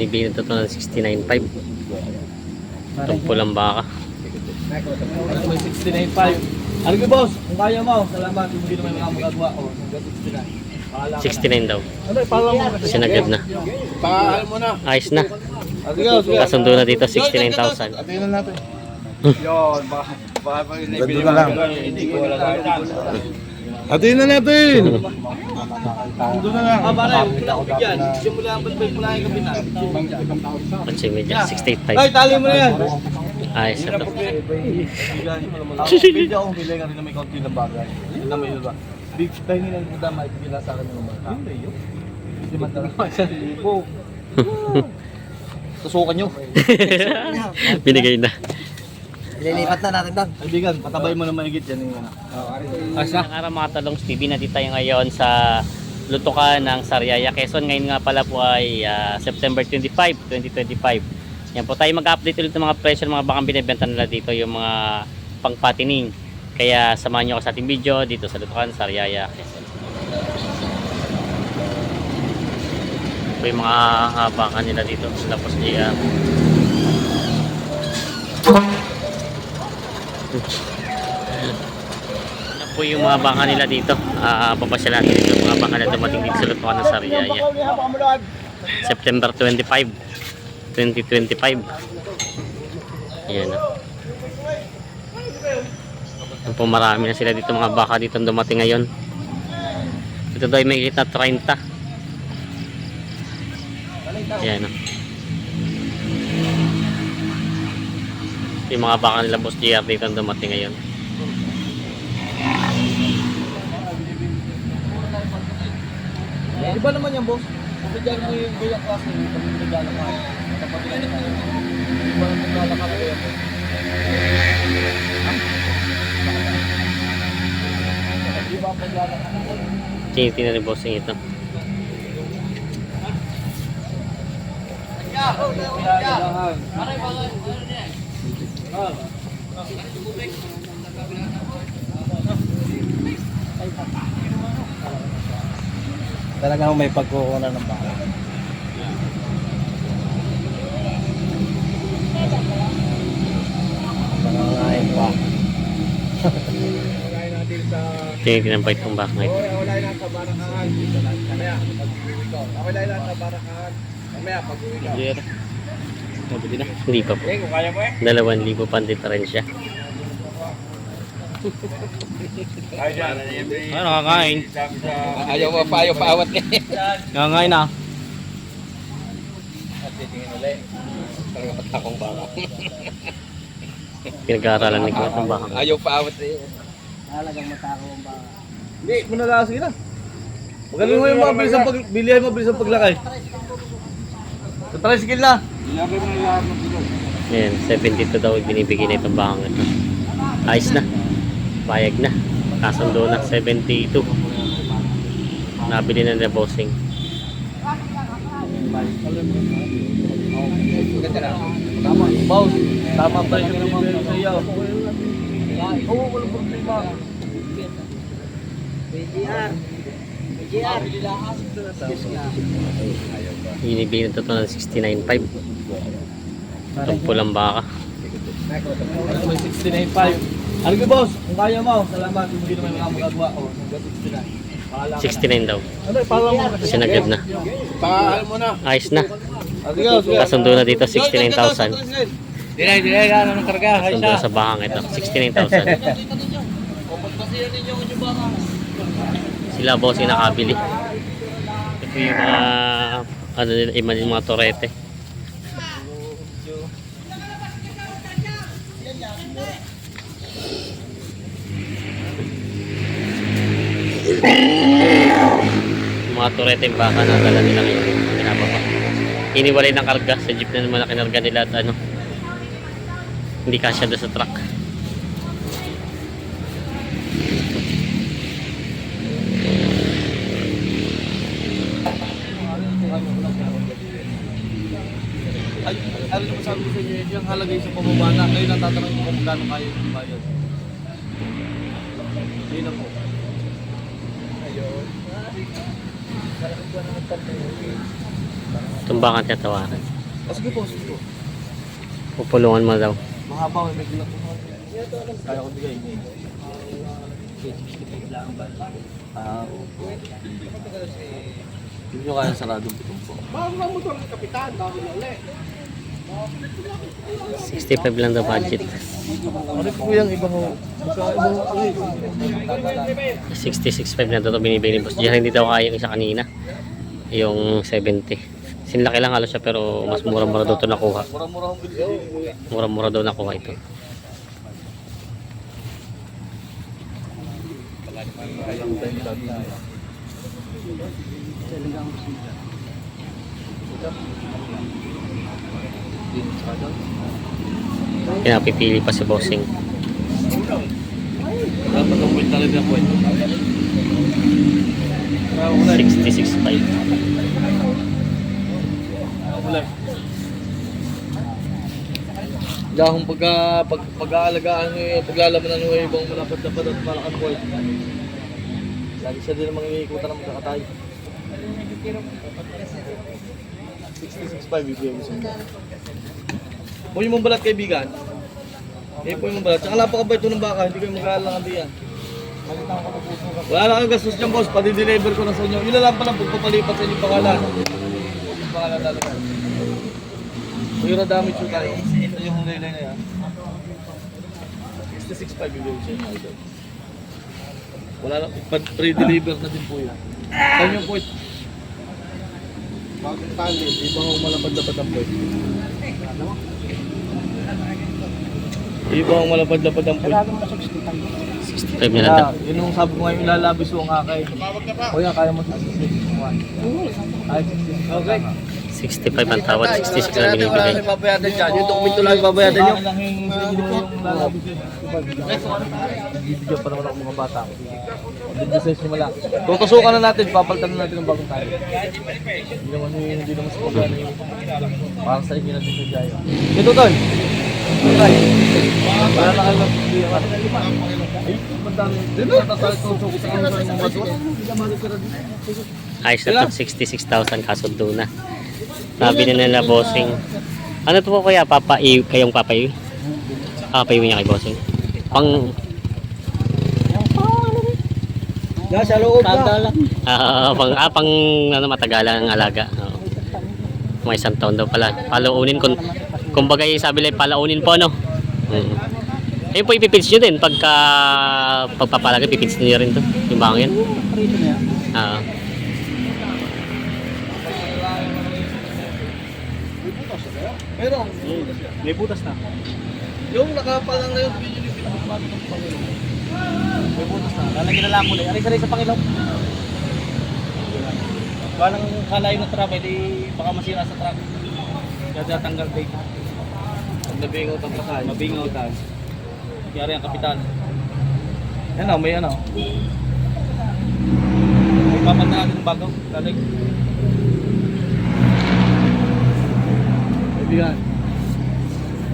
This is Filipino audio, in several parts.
Binibigyan ito ng 69.5. Itong pulang baka. May 69.5. Ano ko boss? Kung kaya mo, salamat. Hindi naman mga magagawa ko. Hanggang 69. Bahala ka 69 daw. na. Ano. Sinagad na. Pangalan mo na. Ayos na. Kasundo na dito 69,000. Atin na natin. Yun, baka baka pa yung naibili mo. Atin na natin! Sundo na lang. Ah, mo bigyan. Simula ang may yung? Pansi media, Ay, 68.5. tali mo na yan. Ayos na to. Pwede akong ka rin na may kaunti na bagay. Yun na may iba. Big dahil nila yung dama, ipigila sa akin ng mga Hindi yun. Hindi man talaga sa libo. Tusukan nyo. Binigay na. Ililipat na natin doon. Kaibigan, patabay mo na mahigit yan yung ano. Asa? Ang araw mga talong TV, nandito tayo ngayon sa Lutukan ng Sariaya, Quezon. Ngayon nga pala po ay ah, September 25, 2025. Yan po tayo mag-update ulit ng mga presyo ng mga bakang binibenta nila dito, yung mga pangpatining. Kaya samahan nyo ako sa ating video dito sa Lutukan, Sariaya, Quezon. Ito yung mga ah, baka nila dito. Tapos di ah, Yan po yung mga baka nila dito. Ah, papasya natin yung mga baka na dumating dito sa Lutukan ng Sariaya. September 25, 2025. Ayan. Yan po marami na sila dito mga baka dito dumating ngayon. Ito daw ay may na 30. Ayan na. Yung mga baka nila Boss JR dito ang dumating ngayon. Iba naman yan, boss. Bigyan mo yung gaya klase, pag naglalakad ka. Kapag ka. Iba ang naglalakad ka yan. Iba ang naglalakad ka. Tinitin na rin bossing ito. Talagang may pagkukunan ng baka. Pangangain pa. Tinitin pa itong baka ito. Wala na sa barakaan. Mamaya, pag-uwi ko. Wala na sa barakaan. Mamaya, pag-uwi ko. Hindi pa po. Eh, kung kaya mo eh. Dalawang libo pa ang diferensya. Ay, nakakain? Ayaw mo pa, ayaw pa awat eh. Nakakain na. At titingin ulit. Talaga patakong baka. Pinag-aaralan ni Kuya itong baka. Ayaw pa awat eh. Talagang matakaw ang baka. Hindi, muna lang sige na. Magaling mo yung mabilis ang pag bilihan mabilis ang paglakay. Sa tricycle na. Ayan, 72 daw binibigay na itong bakang ito. Ayos na. Bayag na. Kasundo na, 72. Nabili na na bossing. Tama, boss. Tama pa yung naman sa iyo. Oo, walang problema. BGR. BGR. Binibigay na ito ng 69.5. Itong pulang baka. May 69.5. Ano ko boss? Kung kaya mo, salamat. Hindi naman mga magagawa ko. Hanggang 69. Bahala ka na. 69 daw. Ano. Sinagad na. Pangalan mo na. Ayos na. Kasundo na dito 69,000. Dinay, dinay, ano nang karga? Kasundo sa bakang ito, 69,000. Sila bossing nakabili. Ito yung mga ano nila, iman yung mga torete. Mga torete yung baka na dala nila ngayon. Pinapapa. Iniwalay ng karga sa jeep na naman na kinarga nila at ano. Hindi kasya doon sa truck. Ay, ano naman sabi ko sa inyo, yung halagay sa pamabana, kayo natatanong kung magkano kayo yung bayad. Yun na po. Ayun. Tumbakan tatawaran. Ah, sige po, sige po. Pupulungan mo daw. Mahaba, may gulak po. Kaya ko bigay. Ah, opo. Hindi nyo kaya saradong pitong po. 65 lang daw budget. Ano po yung iba ho? Baka iba ho. Ay, 66.5 na daw ito binibigay ni boss. Diyan hindi daw kaya yung isa kanina. Yung 70. Sinlaki lang halos siya pero mas mura-mura daw ito nakuha. mura-mura daw nakuha ito. Kayang time lang. Pinapipili pa si bossing. Dapat ang wait talaga po. 66.5. Wala. Dahong pagka pag pag-aalagaan nyo yung paglalabanan nyo yung ibang malapad na padat malakan boy. Lagi siya din ang mga iniikutan ng magkakatay. 66.5 bibigyan ko sa inyo. Puyo mong balat kaibigan. Eh, puyo mong balat. Tsaka napakabait ito ng baka, hindi kayo mag-aalangan diyan. Wala na kang gastos dyan, boss. Pati-deliver ko na sa inyo. Yun na lang pala pagpapalipat sa inyong pangalan. Yung pangalan talaga. May na damage yung tayo. Ito yung hulay na yan. 66.5 yung sa inyo. Wala lang. Pre-deliver na din po yun. Saan yung point? Bakit tali? Ibang ang malapad-lapad ang point. Ibang ang malapad-lapad ang point. 65 na lang. Kaya, yun yung sabi ko ngayon, ilalabis ko ang akay. Kuya, kaya mo 66. Ay, 66. Okay. 65 ang tawad, 66 na binibigay. Ipapayadan dyan. Yung dokumento lang ipapayadan nyo. Lang sa. Bibigyan pa naman ako mga bata. Bigyan sa mala. Tutusukan na natin, papalitan na natin ng bagong tayo. Hindi naman hindi naman sa pagkano yung para sa inyo natin sa Jaya. Ito tol. Ay. Wala na kayo magpipilihan. Ay, madami. Dito mga mga bato. Ayos na to, 66,000 kasundo na. Sabi na nila bossing. Ano to po kaya papaiw, kayong papaiw? Ah, papaiw niya kay bossing. Pang, Nasa loob na. ah, pang, ah, pang ano, matagalan ang alaga. Oo. Mga isang taon daw pala. Palaunin kung, kumbaga yung sabi lang, palaunin po, no? Mm. Ayun po ipipits nyo din pagka pagpapalaga, pipits nyo rin to. Yung bangin. Ah. Pero, May butas na. yung nakapal lang na yun, yun yung pinakabato ng Panginoon. May butas na. Lalagyan na lang muli. Aray-saray sa Panginoon. Parang kalayo ng truck, eh, di baka masira sa truck. Kaya tatanggal date. Pag nabingaw ang kasal. Mabingaw tayo. Kaya ang kapitan. Yan o, may ano. Papanta natin ng bago. Lalig. Kaibigan.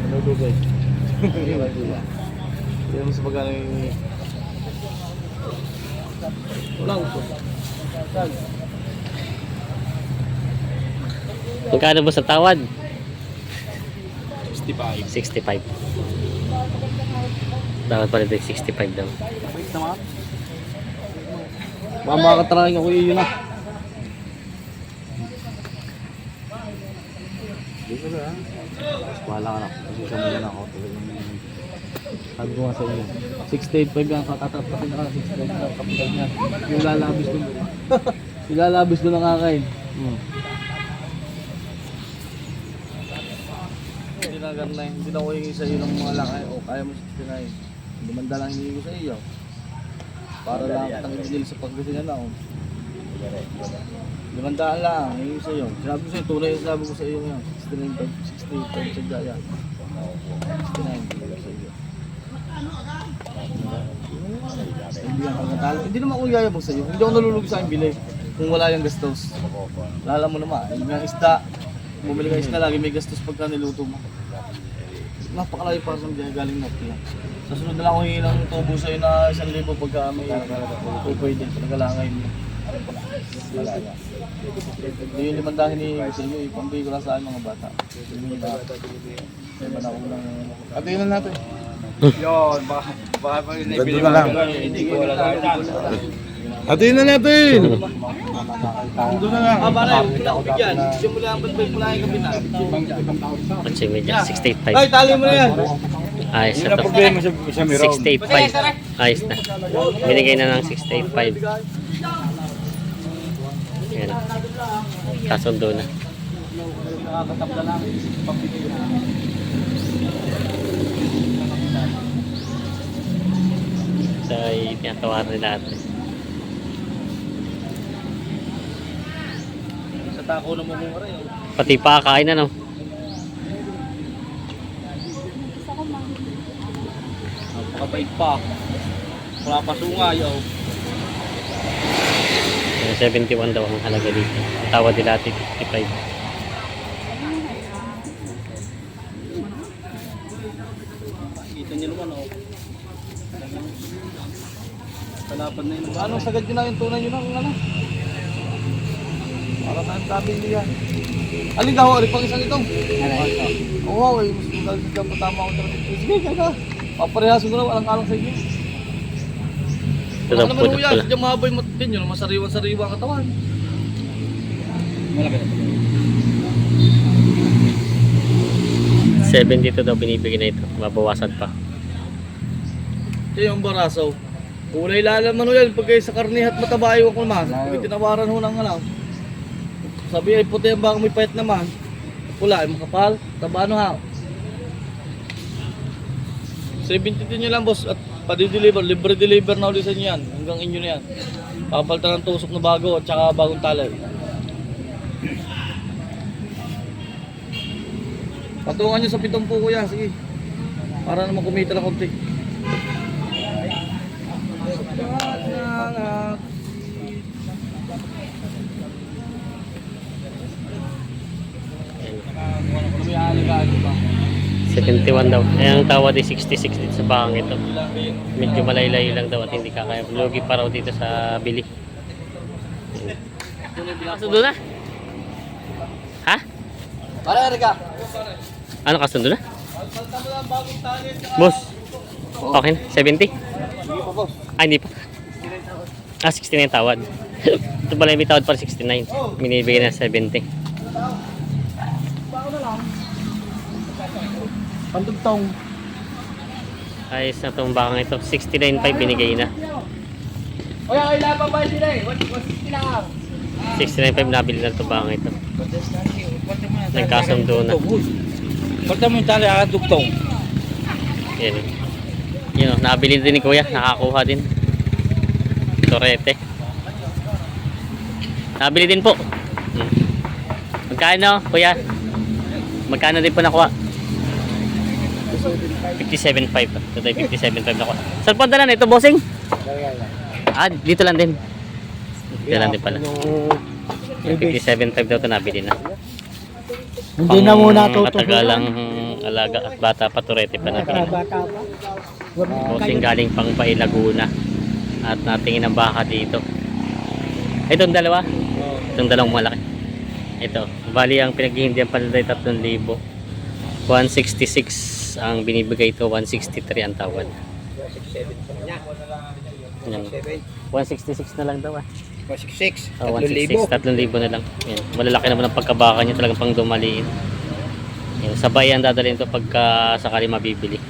Ano dugay? Hindi mo sa pagkano yung... Wala ko. Magkano ba sa tawad? 65. 65. Tawad pa rin 65 daw. Wait naman. Makakatraking ako yun na. Dito na. Wala ka na. Kasi sa mga na ako. Talagang Sabi ko nga sa inyo. 685 yan. Katatapakin na ka. 685 na kapital niya. Yung lalabis doon. yung lalabis doon ang kakain. Hmm. Hindi na ganun na. Hindi na ako hingi sa iyo ng mga lakay. O kaya mo 69. Limanda lang hingi ko sa iyo. Para lang kitang ibigil sa pagdating na ako. Limandaan lang, hingi sa iyo. Sinabi ko sa iyo, tunay yung sinabi ko sa iyo ngayon. 69, 65 sa Jaya. 69, talaga sa iyo. Hindi ako natalo. Hindi naman ako yayabang sa iyo. Hindi ako nalulugi sa akin bili. Kung wala yung gastos. Lala mo naman, yung mga isda. Bumili ka isda, lagi may gastos pagka niluto mo. Napakalayo para sa biyahe galing na lang. Sa sunod na lang ako hingi ng tubo sa iyo na isang libo pagka may o pwede, pagkalangay mo. Hindi yung limandang hinihingi sa inyo, ipambigay ko lang sa aking mga bata. Hindi na. May manakong lang. Atingnan natin. Yun, baka, baka pa rin Ganito na lang. Hindi ko wala. Atingnan natin! Ando na lang. Ah, pare, huwag na bigyan. Simula ang bantay mula yung kabina. Kotse media, 685. Ay, tali mo na yan. Ayos na to. problema sa, sa 685. Ayos na. Binigay na ng 685. Yan. Kasundo na. Nakakatabla lang. Na. Tinatawaran nila natin. Sa tako na mamumura yun. Pati pa kain na no. Napakabait pa. Wala pa sungayaw. Yung 71 daw ang halaga dito. Ang tawad nila natin 55. Kita niyo naman, oh. Palapan na yun. Anong sagad nyo na yung tunay nyo na kung ano? Para tayong family yan. Alin ka ho, alin pang isang itong? Oo, wow, eh, mas magaling sa dyan, patama ako dyan. Sige, kaya Paparehasin ko na, walang alang sa inyo. Ano naman po ho yan, pala. sadyang mahaba yung matin yun, masariwan-sariwa ang katawan. Malaki na. 70 daw binibigyan na ito. Mabawasan pa. Ito yung baraso. Kulay lalaman ho yan, pag kayo sa karnihat mataba ayaw ko naman. Pag tinawaran ho ng ano. Sabi ay puti ang baka may payat naman. Pula ay makapal. Taba ano ha. 70 din nyo lang boss at padi-deliver, libre deliver na ulit sa inyo yan. Hanggang inyo na yan. Papalitan ng tusok na bago at saka bagong talay. Patungan nyo sa pitong po kuya, sige. Para naman kumita ng konti. Ano ba? 71 daw. Eh, ang tawad ay 66 dito sa bakang ito. Medyo malayo-layo lang daw at hindi kakaya. Lugi pa raw dito sa bili. Kasundo na? Ha? Pare, Erika. Ano kasundo na? Boss. Okay na? 70? Ah, hindi pa. Ah, 69 tawad. Ito pala may tawad para 69. Binibigay na 70. Pandugtong. Ayos na itong bakang ito. 69.5 binigay na. Oy, oy, laban ba sila eh? What, what's kailangan? 69.5 nabili na itong bakang ito. Nagkasundo na. Pagka mo yung tali, akadugtong. Yan. Yun o, nabili din ni Kuya. Nakakuha din. Torete. Nabili din po. Magkano, Kuya? Magkano din po nakuha? 57.5. Ito tayo 57.5 nakuha. Saan po ang dala na ito, bossing? Ah, dito lang din. Dito lang din pala. 57.5 daw ito nabili na. Hindi na muna tutubuan. Matagalang alaga at bata pa turete pa nabili. Pa. Bossing galing pang Pai Laguna. At natingin ang baka dito. Itong dalawa. Itong dalawang malaki. Ito. Bali ang pinaghihindihan pala ay 3,000. 166 ang binibigay ito. 163 ang tawad. Yan. 166 na lang daw ah. 66. Oh, 166, 3,000 na lang. Yan. Malalaki naman ang pagkabaka niya talagang pang dumaliin. Yan. Sabay yan dadalhin to pagka sakali mabibili.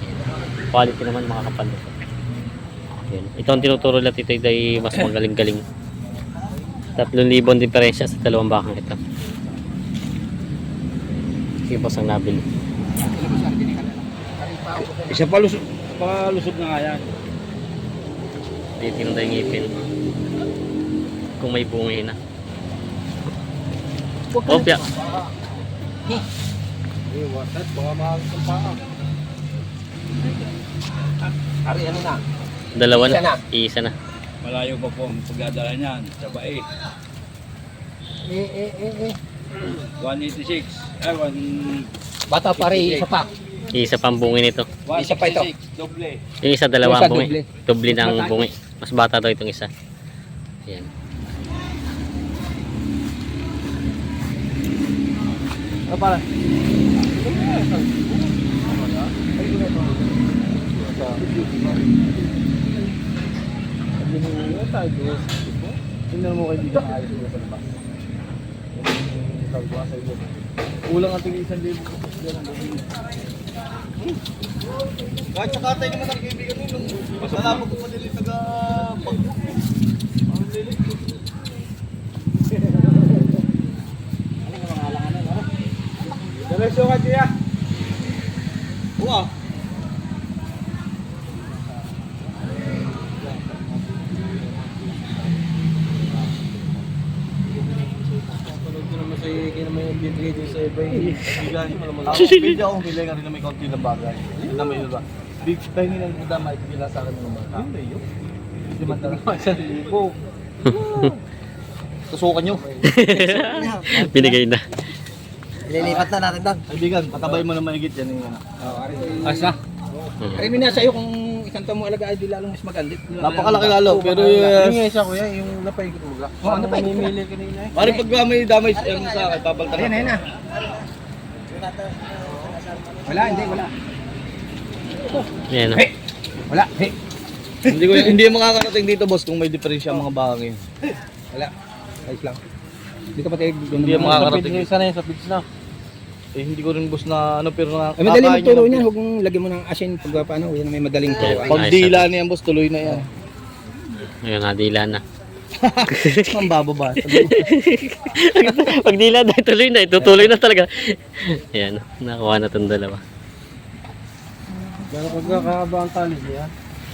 Yan. Quality naman mga kapal nito. Yan. Ito ang tinuturo natin ito ay mas magaling-galing. 3,000 ang diferensya sa dalawang bakang ito. Sige boss ang nabili. Isa pa lusog, pa lusog na nga yan. Tayo yung ngipin. Kung may bungi na. Opya. Ari, ano na? Dalawa Isa na. Isa na. Malayo pa po ang pagdadala niyan. Sa bae. Eh, eh, eh, eh. 186. Ay, Bata pa rin, isa pa. Isa pang bungi nito. 1, Isa pa ito. Doble. Yung isa dalawa ang bungi. doble. Doble ng Bata. bungi. Mas bata daw itong isa. Yan. Ano pala? Tingnan mo kayo dito na ayos dito sa labas. Yung nga sa iyo. Kulang ang tingin isang libo. Kahit sa katay naman ang kaibigan mo nung masalaman ko pa din yung taga pag ang lilit. Diretso ka, Tia. Uwa. Panood ko naman sa kaya naman yung bibigay din sa iba yung Bigyan mo naman. Ako, pwede akong bigay ka rin na may konti ng bagay. Yun na may iba. Big pahingi ng buda, maibigay lang sa akin ng mga. Hindi yun. Hindi man talaga isang libo. Tusukan nyo. Binigay na. Ililipat na natin doon. Kaibigan, patabay mo na maigit yan yung ano. Asa? Hmm. Ay, mina sa'yo kung isang tamo alaga ay di lalong mas magandit. Napakalaki lalo, pero Yung yes. isa kuya, yung napaikot mo lang. Oh, ano pa mamimili kanina eh? Pare pag may damage ano sa akin, papalitan Ayan, ayan na. Wala, hindi, wala. Yan. Hey! Wala, hey! hindi ko hindi makakarating dito boss kung may diferensya mga bagay. Wala. Ayos lang. Hindi ka pati Hindi yung makakarating. Isa na yun sa pizza na. Eh hindi ko rin boss na ano pero na Ay, madali kakain magturo niyan. na- Huwag mong lagyan mo ng asin pag paano. Yan may madaling turuan. Pag dila niyan boss, tuloy na yan. Ayun, nadila na. Ang bababa. Pag dila na, tuloy na. Itutuloy na talaga. Yan. Nakuha na itong dalawa. Gano'n pagkakahaba ang tali niya?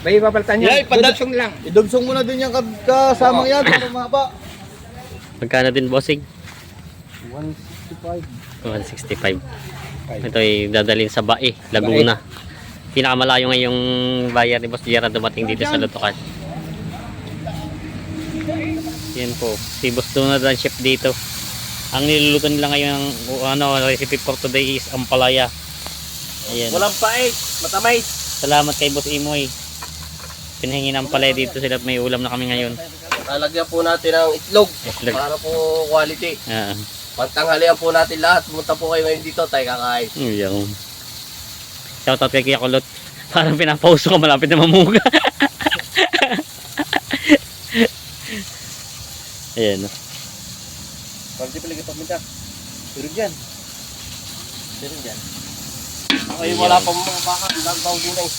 May papalitan niya. Yeah, Dudugsong lang. Idugsong mo na din yung kad- kasamang yan para mahaba. Magkano din, bossing? 165. 165. Ito ay dadalhin sa Bae, Laguna. Pinakamalayo ngayong bayar ni Boss Jera dumating dito sa Lutukan. Yan po, si Boss Donald ang chef dito. Ang niluluto nila ngayon, ano, recipe for today is ampalaya. Ayan. Walang pait, matamay. Salamat kay Boss Imoy. Pinahingi ng palaya dito sila at may ulam na kami ngayon. Lalagyan po natin ng itlog Itlog. para po quality. Ah, Pagtanghalian po natin lahat. Pumunta po kayo ngayon dito, tayo kakain. yung. Shoutout kay Kuya Kulot. Parang pinapauso ka malapit na mamuga. Ayan. no. Pag di pala paminta. Pero dyan. Pero dyan. Okay, wala pa mga baka. Ilang taong din eh.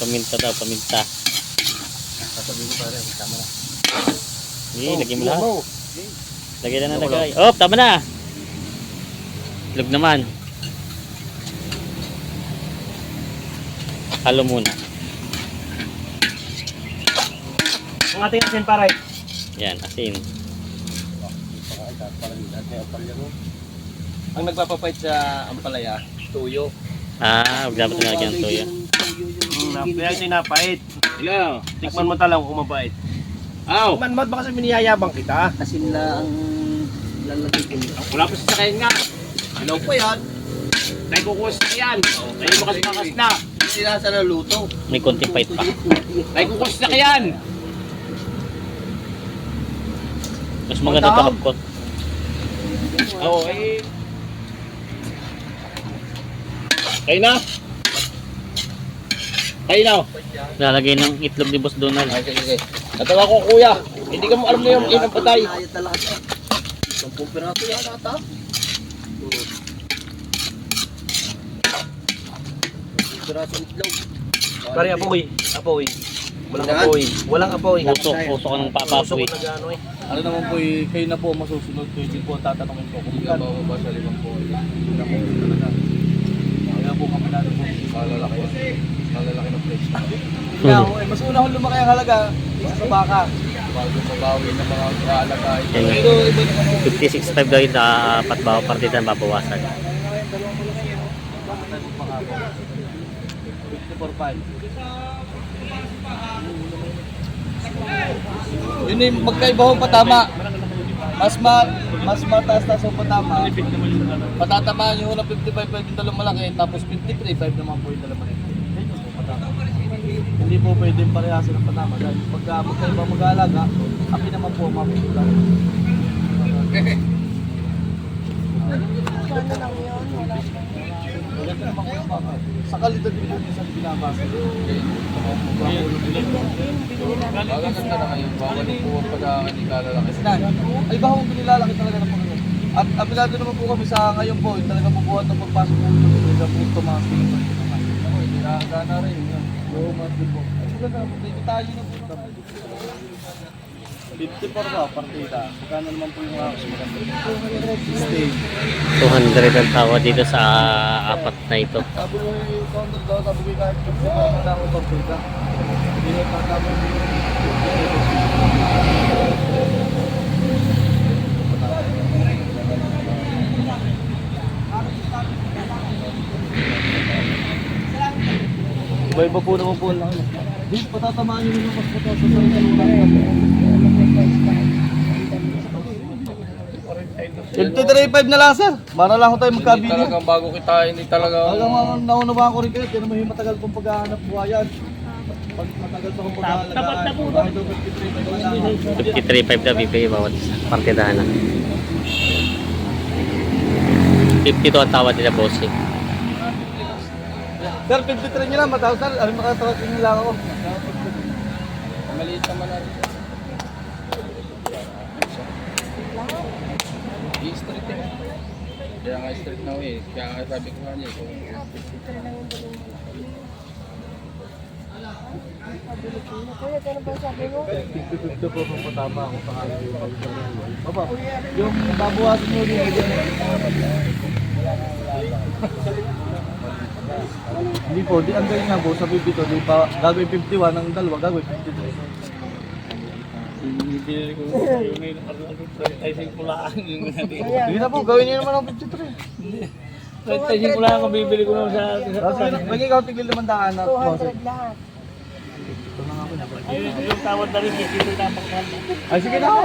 Paminta daw, paminta. Sasabihin ko pare, tama na. Eh, lagyan mo lahat. Lagay na na lagay. Oh, tama na. Lug naman. Halo muna. Ang ating asin pare. Yan, asin. Ang nagpapapait sa ampalaya, tuyo. Ah, huwag dapat nalagyan ng toyo. Kaya sinapait. Ila, tikman mo talang kung mabait. Aw! Man, ba't ba kasi miniyayabang kita? Asin lang lalagay ko. Wala pa sa sakayin nga. Ilaw pa yan. Tayo kukuha sa yan. Tayo makas-makas na. Hindi na sa naluto. May konting pait pa. Tayo kukuha sa yan. Mas maganda ito hapkot. Oo, eh. Kayo na. Kayo na. Lalagay ng itlog ni Boss Donald. Sige, sige. Natawa ko kuya. Hindi ka mo alam na yung inang patay. Sampung piraso yan ata. Piraso itlog. Pare apoy. Apoy. Walang apoy. Walang apoy. Puso, puso ka ng papapoy. eh. Ano naman po, eh, kayo na po masusunod. Kayo din po ang tatanungin ko kung kano ba sa limang po. Hindi na po talaga. Kaya po kami natin po malalaki. Malalaki ng place. Kaya ako, eh, mas una kong lumaki ang halaga sa baka. Bago mabawi ng mga kaalaga. Yan. Pero iba naman ako. 56.5 daw yung dapat bawa partida babawasan. 54.5. Yun yung magkaiba ho patama. Mas ma mas mataas taas ho patama. Patatamaan yung unang 55 pwede dalawang malaki tapos 53 5 naman po yung dalawang malaki. Hindi po pwedeng parehasan ng patama. Dahil pagka magkaiba mag-aalaga, kami naman po mapupulan. Ano lang yun? Wala po. Sa kalidad din po minsan binabasa. Magaganda na ngayon, bawal po ang pagkakanilalaki. Na, ay ba kung nilalaki talaga ng Panginoon. At apelado naman po kami sa ngayon po, yung talaga bubuhat ng pagpasok po po ito mga skill pa rin naman. Hindi nakagana rin. Oo, din po. Ay, po. Detalye na po naman. 50 por ba, partida. Magkano naman po yung? 60. 200 ang tawa dito sa apat na ito. Sabi ko yung counter daw, sabi ko kahit 50 pa maganda ako partida. Hindi na tatama Iba-iba po naman po. Hindi, patatamaan nyo yung mas puto sa sarili ng mga 53.5 na lang sir. Para lang tayo Hindi magkabili. talagang bago kita, hindi talaga. Talagang mga naunawaan ko rin kayo. Tiyan mo yung matagal pong paghahanap buhayan. Pag matagal pa kong paghahanap. Tapat na po. Daw 53.5 na lang? 53.5 na bibigay bawat. Partidahan na. 52 ang tawad nila bossing. Sir, 53 nyo lang. Matawag sir. Ano makatawag nyo lang ako. Maliit naman natin. I-street eh. Kaya nga street na eh. Kaya nga sabi ko nga niya. kung- Kuya, ano ba sabi mo? 50-50 po kung patama ako sa kanya yung Baba, yung babawasan nyo rin. Hindi po, di ang galing nga po sa 52, di pa gagawin 51 ang dalawa, gagawin 53. Binili ko yung may ko lang yung. Hindi na po, gawin nyo naman ang 53. Advertising ko lang ako bibili ko naman sa may ikaw tigil naman daan na 200 lahat. yung, tawad na rin dito na pagmahal. Ay sige na ako.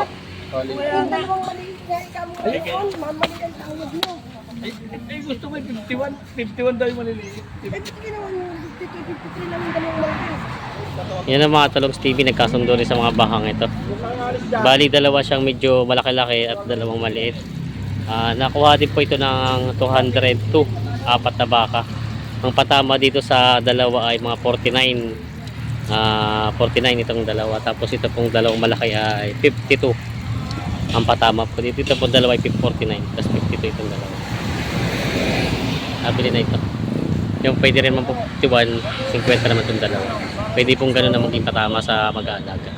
Yung dalawang maliit na ikaw mo ngayon, mamali ang tawag mo. Ay, ay, gusto ko yung 51. 51 daw yung maliliit. Eh, ba't ginawa yung 53 lang yung dalawang maliit? Yan ang mga talong Stevie nagkasundo rin sa mga bahang ito. Bali dalawa siyang medyo malaki-laki at dalawang maliit. Ah, nakuha din po ito ng 202, apat na baka. Ang patama dito sa dalawa ay mga 49. Ah, 49 itong dalawa. Tapos ito pong dalawang malaki ay 52. Ang patama po dito. Ito pong dalawa ay 49. Tapos 52 itong dalawa. Nabili na ito. Yung pwede rin po 51, 50 naman itong dalawa. Pwede pong ganun na maging patama sa mag-aalaga.